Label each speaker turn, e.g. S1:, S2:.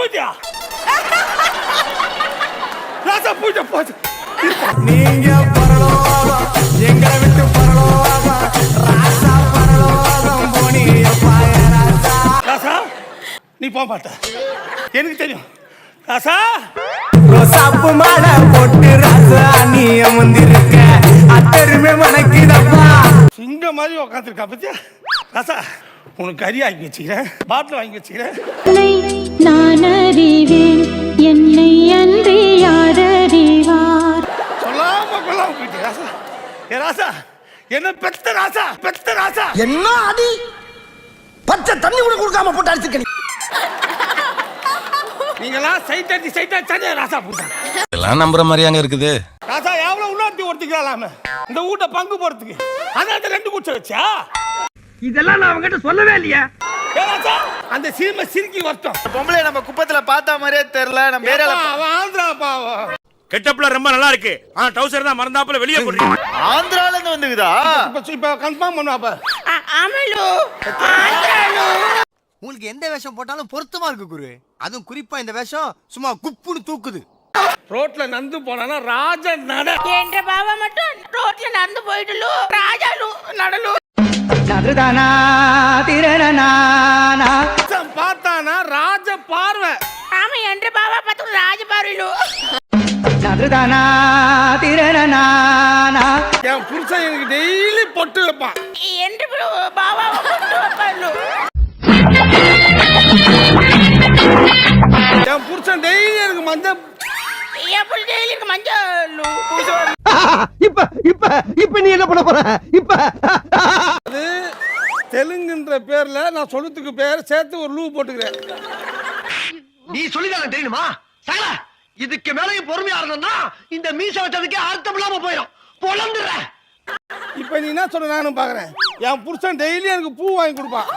S1: போயிட்டியா ராசா போயிட்ட போச்சு
S2: நீங்க பரலோகம் எங்களை விட்டு பரலோகம் ராசா பரலோகம் போனீங்கப்பா ராசா
S1: ராசா நீ போக மாட்ட எனக்கு தெரியும் ராசா
S2: ரோசாப்பு மாலை போட்டு ராசா நீ அமர்ந்திருக்க அத்தருமே மணக்குதப்பா
S1: சிங்க மாதிரி உக்காந்துருக்கா பத்தியா ராசா உனக்கு கறி வாங்கி வச்சுக்கிறேன் பாட்டில் வாங்கி வச்சுக்கிறேன்.
S3: நான் அறிவேன் என்னை அன்றி யார் அறிவார்?
S1: சொல்லாம கொள்ளாம போயிட்டு ராசா ஏ ராசா என்ன பெத்த ராசா பெத்த ராசா?
S4: என்ன அடி? பச்சை தண்ணி கூட கொடுக்காம போட்டு அடிச்சிருக்க
S1: நீங்களாம் சைட் அடி சைட் அடிச்சானே ராசா போட்டா.
S5: எல்லாம் நம்புற மாதிரியாங்க இருக்குது.
S1: ராசா எவ்வளவு உள்ளார்த்தி ஒருத்திக்கலாம இந்த வீட்டை பங்கு போறதுக்கு அதான் ரெண்டு குச்சை வச்சா?
S6: இதெல்லாம் நான் அவங்ககிட்ட சொல்லவே இல்லையா.
S1: அந்த சீமை சிரிக்கி வரட்டும்
S7: பொம்பளை நம்ம குப்பத்துல பார்த்த மாதிரியே தெரியல நம்ம ஏரியால
S1: அவன் ஆந்திரா பாவம்.
S8: கெட்டப்ல ரொம்ப நல்லா இருக்கு. ஆனா டவுசர் தான் மறந்தாப்புல வெளியே போடுறீங்க
S7: ஆந்திரால இருந்து வந்துக்குதா
S1: இப்ப இப்ப கன்ஃபார்ம் பண்ணுவாப்ப
S4: உங்களுக்கு எந்த வேஷம் போட்டாலும் பொருத்தமா இருக்கு குரு. அதுவும் குறிப்பா இந்த வேஷம் சும்மா குப்புன்னு தூக்குது.
S1: ரோட்ல நந்து போனானா ராஜ நட
S9: என்ற பாவா மட்டும் ரோட்ல நடந்து போயிட்டு ராஜாலு நடலு.
S6: நதுதானா திரணனானா
S1: பார்த்தானா? ராஜ பார்வை.
S9: ஆமா என்ற பாவா பார்த்து ராஜ பாருலு
S6: நதுதானா திரணனானா
S1: என் புருஷன் எனக்கு டெய்லி பொட்டு வைப்பான்.
S9: என்று பாவா கொண்டு வைப்பாரு
S1: என் புருஷன் டெய்லி எனக்கு மஞ்சள்.
S9: எப்படி டெய்லிக்கு மஞ்சள்.
S4: இப்ப இப்ப இப்ப நீ என்ன பண்ண போற? இப்ப.
S1: அது தெலுங்குன்ற பேர்ல நான் சொல்லுறதுக்கு பேர் சேர்த்து ஒரு லூ போட்டுக்கிறேன்.
S4: நீ சொல்லிதானே தெரியுமா? சகல இதுக்கு மேலையும் பொறுமையா இருந்தோம்னா இந்த மீச வச்சதுக்கே அர்த்தம் இல்லாம போயிடும் பொழந்துடுற
S1: இப்ப நீ என்ன சொல்ற? நானும் பாக்குறேன். என் புருஷன் டெய்லி எனக்கு பூ வாங்கி கொடுப்பான்.